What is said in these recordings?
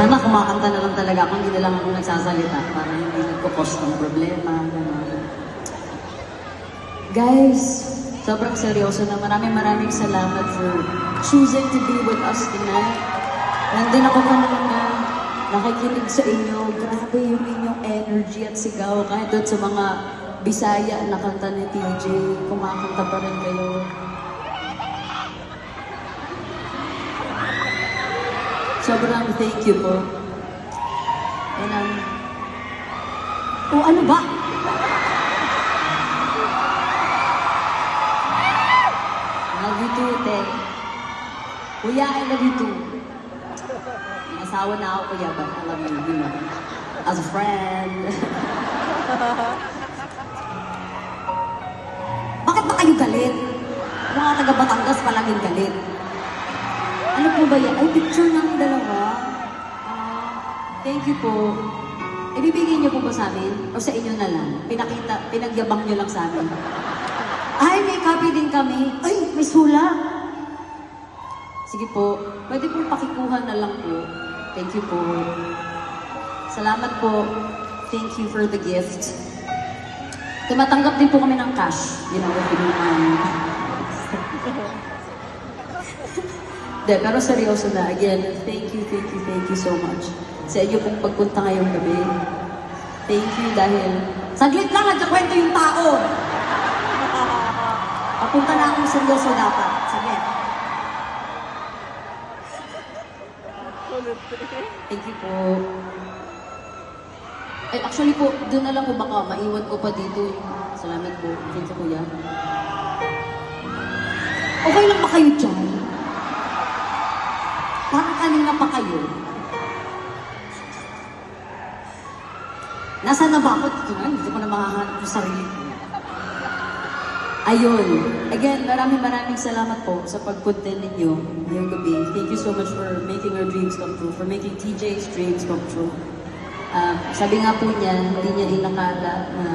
Sana kumakanta na lang talaga ako, hindi na lang ako nagsasalita para hindi nagkukos ng problema. Gano'n. Guys, sobrang seryoso na maraming maraming salamat for choosing to be with us tonight. Nandun ako kanina, nakikinig sa inyo. Grabe yung inyong energy at sigaw. Kahit doon sa mga Bisaya na kanta ni TJ, kumakanta pa rin kayo. Sobrang thank you po. And um, oh, ano ba? Love you too, te. Kuya, I love you too. May na ako, kuya, but I love you, you know. As a friend. Bakit ba kayo galit? Mga taga Batangas palaging galit. Ano po ba yan? Ay, picture ng dalawa. Thank you po. Ibibigay niyo po ba sa amin? O sa inyo na lang? Pinakita, pinagyabang niyo lang sa amin. Ay, may copy din kami. Ay, may sula. Sige po. Pwede po pakikuha na lang po. Thank you po. Salamat po. Thank you for the gift. Tumatanggap din po kami ng cash. Yun ang pinuntahan. Hindi, pero seryoso na. Again, thank you, thank you, thank you so much. Sa inyo pong pagpunta ngayong gabi. Thank you dahil... Saglit lang, nagkakwento yung tao! Papunta na akong seryoso dapat. Saglit. Thank you po. Eh, actually po, doon na lang po baka maiwan ko pa dito. Salamat po. Thank you, kuya. Okay lang ba kayo dyan? Pa kayo. Nasaan na ba ako? Dito na, hindi ko na makahanap yung sarili ko. Ayun. Again, maraming maraming salamat po sa pagpunta ninyo ngayong gabi. Thank you so much for making our dreams come true, for making TJ's dreams come true. Ah, sabi nga po niya, hindi niya inakala na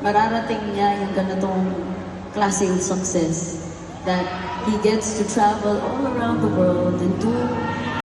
mararating niya yung ganitong klaseng success that he gets to travel all around the world and do